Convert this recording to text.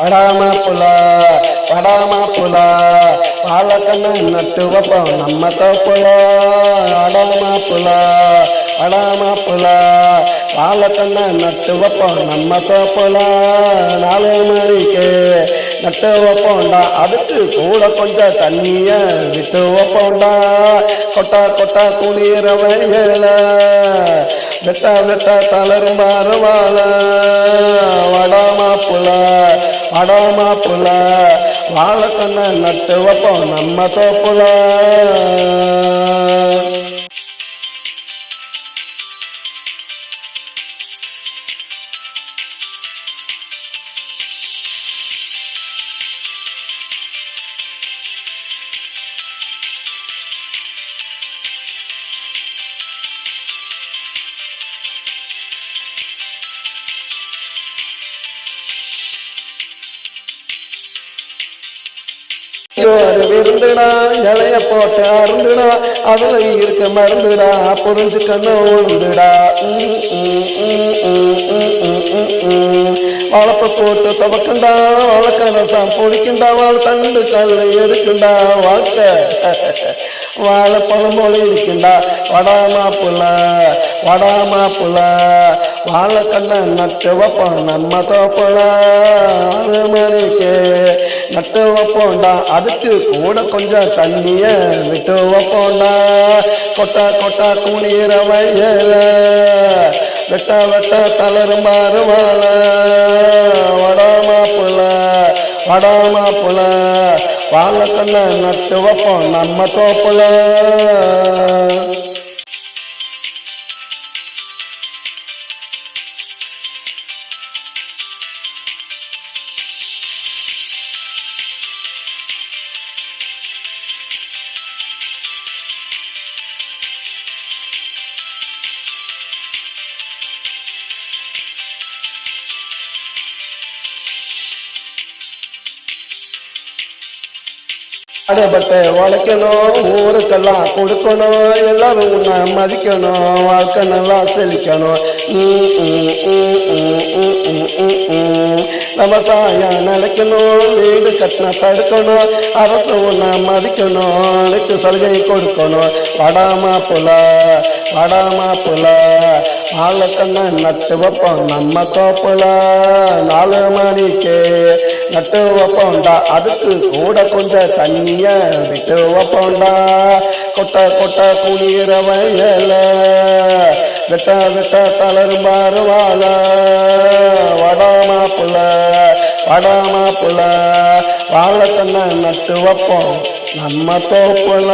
படாம புல படாம புல பாலக்கண்ண நட்டு வைப்போம் நம்ம தோப்புல. அடாம புல படாம புல பாலக்கண்ண நட்டு வைப்போம் நம்ம தோப்புல. நாலு மணிக்கு நட்டு வைப்போம்டா அதுக்கு கூட கொஞ்சம் தண்ணிய விட்டு வைப்போம்டா கொட்டா கொட்டா குளிர வயல வெட்ட வெட்ட தளரும் பரவால வடாமா புல வாழைக்கண்ண நட்டு வைப்போம் நம்ம தோப்புல. ஒரு விருந்துடா இலைய போட்டு அருந்துடா அதுல இருக்க மருந்துடா புரிஞ்சு புரிஞ்சுக்கணும் உழுந்துடா. வளப்ப போட்டு துவக்கண்டா வழக்க ரசம் பொடிக்கண்டா வாழ் தண்டு கல் எடுக்குண்டா வாழ்க்கை. வாழைப்பழம் போல இருக்கின்றா வடாமா புல வடாமா புல வாழைக்கண்ண நட்டு வைப்போம் நம்ம தோப்பலா. ஆறு மணிக்கு நட்டு வைப்போண்டா அதுக்கு கூட கொஞ்சம் தண்ணிய விட்டு வைப்போண்டா கொட்டா கொட்டா குனிற வயல வெட்ட வெட்ட தளரும் மாறுவாள. வடாமாப்புல வடாமாப்புல. வடாமா புல நட்டு வைப்போம் நம்ம தோப்புல. அடைபட்டு உழைக்கணும் ஊருக்கெல்லாம் கொடுக்கணும் எல்லாரும் உன்னை மதிக்கணும் வாழ்க்கை நல்லா செழிக்கணும் விவசாயம் நிலைக்கணும் வீடு கட்டின தடுக்கணும் அரசு உன்னை மதிக்கணும் அனைத்து சலுகை கொடுக்கணும். வடாமா புல வடாமா புல வாழைக்கண்ணை நட்டு வைப்போம் நம்ம தோப்புல. நாலு மணிக்கு நட்டு வைப்போண்டா அதுக்கு கூட கொஞ்சம் தண்ணிய விட்டு வைப்போண்டா கொட்டை கொட்டை குளிர வயல. வெட்ட வெட்ட தளரும் பாருவாள. வடாமா புல வடாமா புல வாழைக்கண்ண நட்டு வைப்போம் நம்ம தோப்புல.